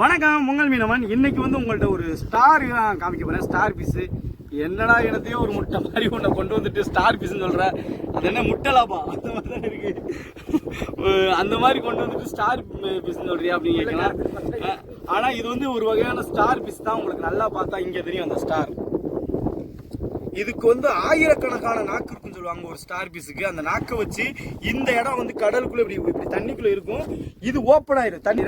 வணக்கம் உங்கள் மீனவன். இன்னைக்கு வந்து உங்கள்கிட்ட ஒரு ஸ்டார் நான் காமிக்க போகிறேன் ஸ்டார் பீஸ் என்னடா இடத்தையோ ஒரு முட்டை மாதிரி ஒன்றை கொண்டு வந்துட்டு ஸ்டார் பீஸ்னு சொல்கிறேன் அது என்ன முட்டலாப்பா? அந்த மாதிரி தான் இருக்குது அந்த மாதிரி கொண்டு வந்துட்டு ஸ்டார் பீஸ்னு சொல்கிறியா அப்படின்னு கேட்கலாம் ஆனால் இது வந்து ஒரு வகையான ஸ்டார் பீஸ் தான் உங்களுக்கு நல்லா பார்த்தா இங்கே தெரியும் அந்த ஸ்டார் இதுக்கு வந்து ஆயிரக்கணக்கான நாக்கு இருக்குன்னு சொல்லுவாங்க ஒரு ஸ்டார் பீஸுக்கு அந்த நாக்கை வச்சு இந்த இடம் வந்து கடலுக்குள்ளே இப்படி இப்படி தண்ணிக்குள்ளே இருக்கும். இது ஓப்பன் ஆயிரும். தண்ணி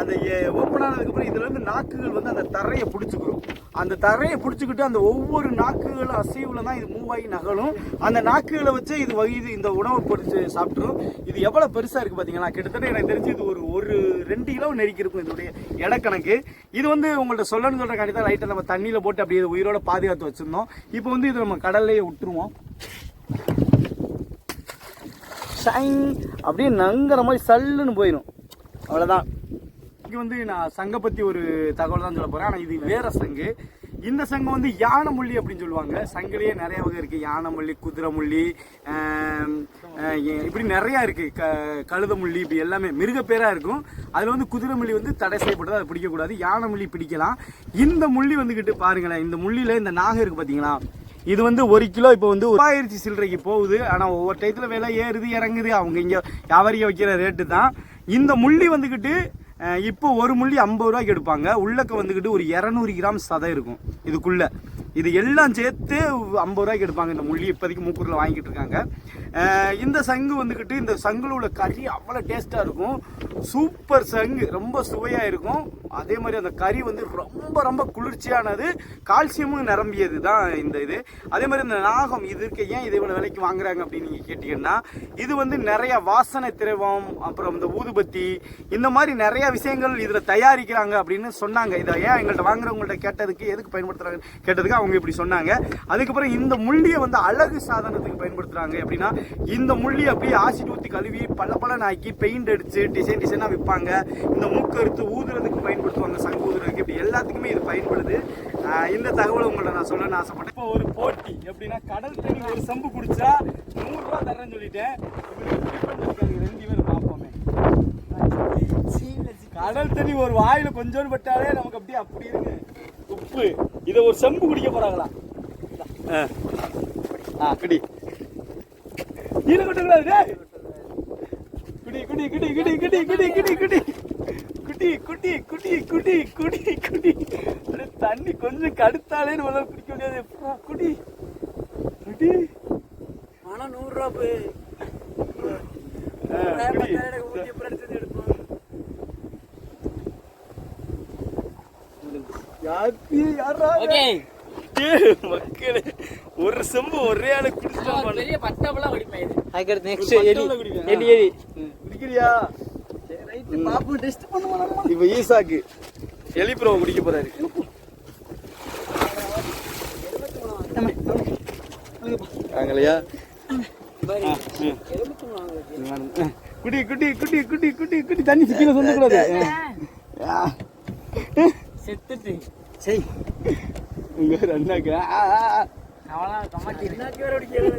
அந்த ஓப்பன் ஆனதுக்கப்புறம் இதுலேருந்து நாக்குகள் வந்து அந்த தரையை பிடிச்சிக்கிறோம் அந்த தரையை பிடிச்சிக்கிட்டு அந்த ஒவ்வொரு நாக்குகள் அசைவில் தான் இது மூவ் ஆகி நகலும் அந்த நாக்குகளை வச்சு இது வகிது இந்த உணவை பொறிச்சு சாப்பிட்ரும் இது எவ்வளோ பெருசாக இருக்குது பார்த்தீங்கன்னா கிட்டத்தட்ட எனக்கு தெரிஞ்சு இது ஒரு ஒரு ரெண்டு கிலோ நெருக்கி இருக்கும் இதோடைய இடக்கணக்கு இது வந்து உங்கள்கிட்ட சொல்லணும்னு சொல்ற தான் லைட்டை நம்ம தண்ணியில் போட்டு அப்படியே இதை உயிரோட பாதுகாத்து வச்சுருந்தோம். இப்போ வந்து இது நம்ம கடல்லையே விட்டுருவோம். ஷைன் அப்படியே நங்குற மாதிரி சல்லுன்னு போயிடும். அவ்வளோதான் இங்கே வந்து நான் சங்கை பற்றி ஒரு தகவல் தான் சொல்ல போகிறேன் ஆனால் இது வேற சங்கு. இந்த சங்கம் வந்து யானை முள்ளி அப்படின்னு சொல்லுவாங்க. சங்கிலேயே நிறைய வகை இருக்குது யானை முள்ளி குதிரை முள்ளி இப்படி நிறையா இருக்குது க கழுத முள்ளி இப்படி எல்லாமே மிருக இருக்கும். அதில் வந்து குதிரை முள்ளி வந்து தடை செய்யப்பட்டது. அதை பிடிக்கக்கூடாது. யானை முள்ளி பிடிக்கலாம். இந்த முள்ளி வந்துக்கிட்டு பாருங்களேன். இந்த முள்ளியில் இந்த நாகம் இருக்குது பார்த்தீங்களா இது வந்து ஒரு கிலோ இப்போ வந்து ஆயிரத்தி சில்லறைக்கு போகுது. ஆனால் ஒவ்வொரு டயத்தில் விலை ஏறுது இறங்குது. அவங்க இங்கே வியாபாரிக்க வைக்கிற ரேட்டு தான். இந்த முள்ளி வந்துக்கிட்டு இப்போ ஒரு முள்ளி ஐம்பது ரூபாய்க்கு எடுப்பாங்க. உள்ளக்க வந்துக்கிட்டு ஒரு இரநூறு கிராம் சதை இருக்கும். இதுக்குள்ள. இது எல்லாம் சேர்த்து ஐம்பது ரூபாய்க்கு எடுப்பாங்க. இந்த முள்ளி இப்போதைக்கு மூக்கூரில் வாங்கிட்டு இருக்காங்க. இந்த சங்கு வந்துக்கிட்டு இந்த சங்குல உள்ள கறி அவ்வளோ டேஸ்ட்டாக இருக்கும். சூப்பர் சங்கு. ரொம்ப சுவையாக இருக்கும். அதே மாதிரி அந்த கறி வந்து ரொம்ப ரொம்ப குளிர்ச்சியானது. கால்சியமும் நிரம்பியது தான் இந்த இது. அதே மாதிரி இந்த நாகம் இதுக்கு ஏன் இது இவ்வளோ விலைக்கு வாங்குறாங்க அப்படின்னு நீங்கள் கேட்டிங்கன்னா இது வந்து நிறைய வாசனை திரவம் அப்புறம் இந்த ஊதுபத்தி இந்த மாதிரி நிறைய விஷயங்கள் இதில் தயாரிக்கிறாங்க அப்படின்னு சொன்னாங்க. இதை ஏன் எங்கள்கிட்ட வாங்குறவங்கள்ட்ட கேட்டதுக்கு எதுக்கு பயன்படுத்துகிறாங்க கேட்டதுக்கு அவங்க இப்படி சொன்னாங்க. அதுக்கப்புறம் இந்த முள்ளியை வந்து அழகு சாதனத்துக்கு பயன்படுத்துகிறாங்க எப்படின்னா இந்த முள்ளி அப்படியே ஆசிட் ஊற்றி கழுவி பல பலன் ஆக்கி பெயிண்ட் அடித்து டிசைன் டிசைனாக விற்பாங்க இந்த மூக்கறுத்து ஊதுறதுக்கு பயன்படுத்துவாங்க சங்கு ஊதுறதுக்கு இப்படி எல்லாத்துக்குமே இது பயன்படுது. இந்த தகவலை உங்கள்ட்ட நான் சொல்லணும்னு ஆசைப்பட்டேன். இப்போ ஒரு போட்டி எப்படின்னா கடல் தண்ணி ஒரு சம்பு குடிச்சா நூறுரூவா தரேன்னு சொல்லிட்டேன். ரெண்டு பேரும் பார்ப்போமே. கடல் தண்ணி ஒரு வாயில கொஞ்சோண்டு பட்டாலே நமக்கு அப்படியே அப்படி இருக்கு. உப்பு. இதை ஒரு செம்பு குடிக்க போறாங்களா? ஆ. குடி. கீழே டேய். குடி குடி குடி குடி குடி குடி குடி குடி. குட்டி குட்டி குட்டி குட்டி குட்டி அப்படியே தண்ணி கொஞ்சம் கடுத்தாலே நம்மளால குடிக்க முடியாது. குடி. குடி. ஆனா நூறுரூவா போய் ஒரு செம்பு ஒரே ஆளு குடிச்சிட்டோம் பெரிய பட்டாபலாம் குடிப்பேன் அதுக்கடுத்து குடிக்கிறியா? பாப்பு டெஸ்ட் பண்ணுவாங்க இப்போ ஈசாக்கு எலிப்புறவை குடிக்க போறாரு. ஆங்களையா குட்டி குட்டி குட்டி குட்டி குட்டி குட்டி தண்ணி சிக்கில சொல்லக்கூடாது செத்துட்டு. செய். உங்க ரெண்டாக்கா அவனா கமாட்டி என்ன கேரடி கேரடி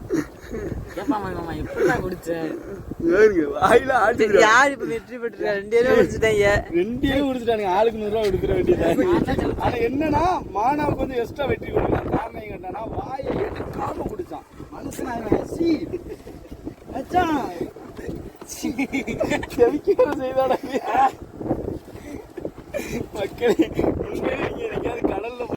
யார் இப்ப வெற்றி பெற்றிருக்கா? ரெண்டு பேரும் குடிச்சிட்டாங்க. ரெண்டே குடிச்சிட்டானுங்க. ஆளுக்கு நூறு ரூபா கொடுத்துட வேண்டியது. ஆனா என்னன்னா மானாவுக்கு வந்து எக்ஸ்ட்ரா வெற்றி கொடுக்கலாம் காரணம் என்னன்னா வாயை எடுக்காம குடிச்சான். மனுஷனா சி. மச்சான். செவிக்கிற செய்தாடா மக்களே உண்மையிலே